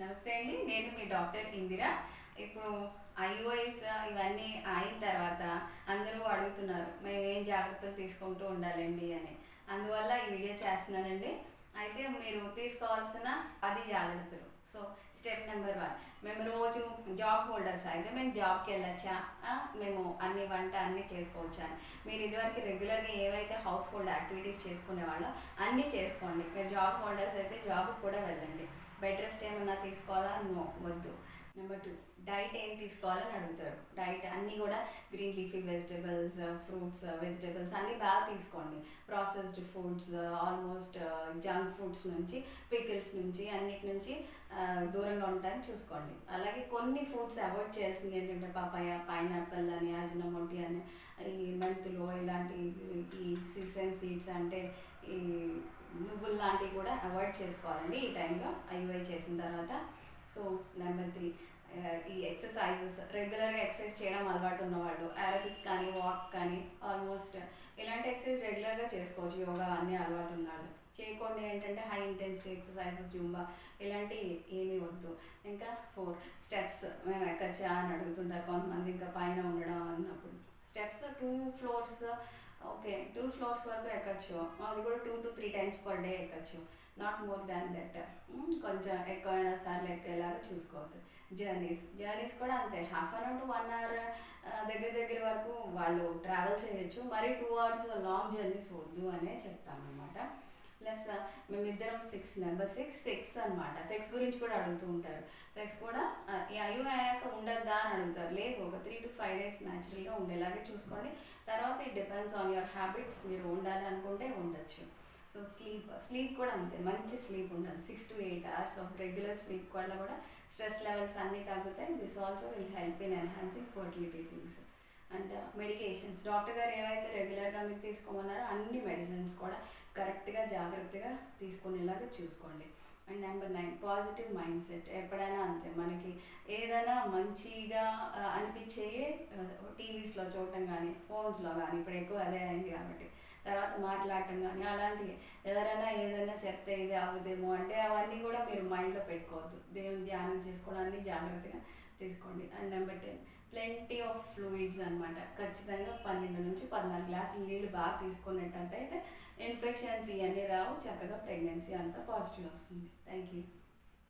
నమస్తే అండి నేను మీ డాక్టర్ ఇందిర. ఇప్పుడు ఐఓఎస్ ఇవన్నీ అయిన తర్వాత అందరూ అడుగుతున్నారు మేము ఏం జాగ్రత్తలు తీసుకుంటూ ఉండాలండి అని. అందువల్ల ఈ వీడియో చేస్తున్నానండి. అయితే మీరు తీసుకోవాల్సిన పది జాగ్రత్తలు. So step number one. మేము రోజు జాబ్ హోల్డర్స్ అయితే మేము జాబ్కి వెళ్ళొచ్చా? మేము అన్ని వంట అన్నీ చేసుకోవచ్చా? అని మీరు ఇదివరకు రెగ్యులర్గా ఏవైతే హౌస్ హోల్డ్ యాక్టివిటీస్ చేసుకునేవాళ్ళో అన్నీ చేసుకోండి. మీరు జాబ్ హోల్డర్స్ అయితే జాబ్కి కూడా వెళ్ళండి. బెడ్ రెస్ట్ ఏమన్నా తీసుకోవాలా? నో వద్దు. నెంబర్ టూ డైట్ ఏం తీసుకోవాలని అడుగుతారు? డైట్ అన్నీ కూడా green leafy vegetables fruits vegetables అన్నీ బాగా తీసుకోండి. Processed foods almost junk foods నుంచి పికిల్స్ నుంచి అన్నిటి నుంచి uh, దూరంగా ఉంటాయని చూసుకోండి. అలాగే కొన్ని ఫుడ్స్ అవాయిడ్ చేయాల్సింది ఏంటంటే పాపాయ పైనాపిల్ అని అజినమోటి అని ఈ మెంతులు ఇలాంటి ఈ సీసన్ సీడ్స్ అంటే ఈ నువ్వులు లాంటివి కూడా అవాయిడ్ చేసుకోవాలండి ఈ టైంలో ఐవై చేసిన తర్వాత సో నెంబర్ త్రీ. Uh, ఈ ఎక్సర్సైజెస్ రెగ్యులర్గా ఎక్సర్సైజ్ చేయడం అలవాటు ఉన్నవాళ్ళు అరబిక్స్ కానీ వాక్ కానీ ఆల్మోస్ట్ ఇలాంటి ఎక్సర్సైజ్ రెగ్యులర్గా చేసుకోవచ్చు యోగా అన్నీ అలవాటు ఉన్నాళ్ళు చేయకుండా ఏంటంటే హై ఇంటెన్సిటీ ఎక్సర్సైజెస్ జుంబా ఇలాంటి ఏమీ వద్దు. ఇంకా ఫోర్ స్టెప్స్. మేము ఎక్కచ్చా అని అడుగుతుంటారు కొంతమంది ఇంకా పైన ఉండడం అన్నప్పుడు. Steps two floors okay two floors వరకు ఎక్కచ్చు. అది కూడా two to three times per day ఎక్కచ్చు. Not more than that కొంచెం ఎక్కువైనా సార్లు ఎక్కేలాగా చూసుకోవద్దు. జర్నీస్ జర్నీస్ కూడా అంతే. Half an hour to one hour దగ్గర దగ్గర వరకు వాళ్ళు ట్రావెల్ చేయొచ్చు. మరి టూ అవర్స్ లాంగ్ జర్నీస్ వద్దు అనే చెప్తామన్నమాట. ప్లస్ మేమిద్దరం సిక్స్ నెంబర్ సిక్స్ సెక్స్ అనమాట సెక్స్ గురించి కూడా అడుగుతూ ఉంటారు. సెక్స్ కూడా అయ్యో అయ్యాక ఉండద్దా అని అడుగుతారు. లేదు ఒక త్రీ టు ఫైవ్ డేస్ న్యాచురల్గా ఉండేలాగే చూసుకోండి. తర్వాత it depends on your habits మీరు ఉండాలి అనుకుంటే ఉండొచ్చు. సో స్లీప్ స్లీప్ కూడా అంతే. మంచి స్లీప్ ఉండాలి. Six to eight hours of regular sleep వల్ల కూడా స్ట్రెస్ లెవెల్స్ అన్నీ తగ్గుతాయి. This also will help in enhancing fertility things and medications doctor గారు ఏవైతే రెగ్యులర్గా మీరు తీసుకోమన్నారో అన్ని మెడిసిన్స్ కూడా కరెక్ట్గా జాగ్రత్తగా తీసుకునేలాగా చూసుకోండి. And number nine positive mind set ఎప్పుడైనా అంతే. మనకి ఏదైనా మంచిగా అనిపించే టీవీస్లో చూడటం కానీ ఫోన్స్లో కానీ ఇప్పుడు ఎక్కువ అదే అయింది కాబట్టి. తర్వాత మాట్లాడటం కానీ అలాంటివి ఎవరైనా ఏదైనా చెప్తే ఇది అవుదేమో అంటే అవన్నీ కూడా మీరు మైండ్లో పెట్టుకోవద్దు. దేవుని ధ్యానం చేసుకోవడానికి జాగ్రత్తగా తీసుకోండి. And number ten plenty of fluids అనమాట ఖచ్చితంగా పన్నెండు నుంచి పద్నాలుగు గ్లాసులు నీళ్ళు బాగా తీసుకున్నట్టయితే ఇన్ఫెక్షన్స్ ఇవన్నీ రావు చక్కగా ప్రెగ్నెన్సీ అంతా పాజిటివ్ వస్తుంది. Thank you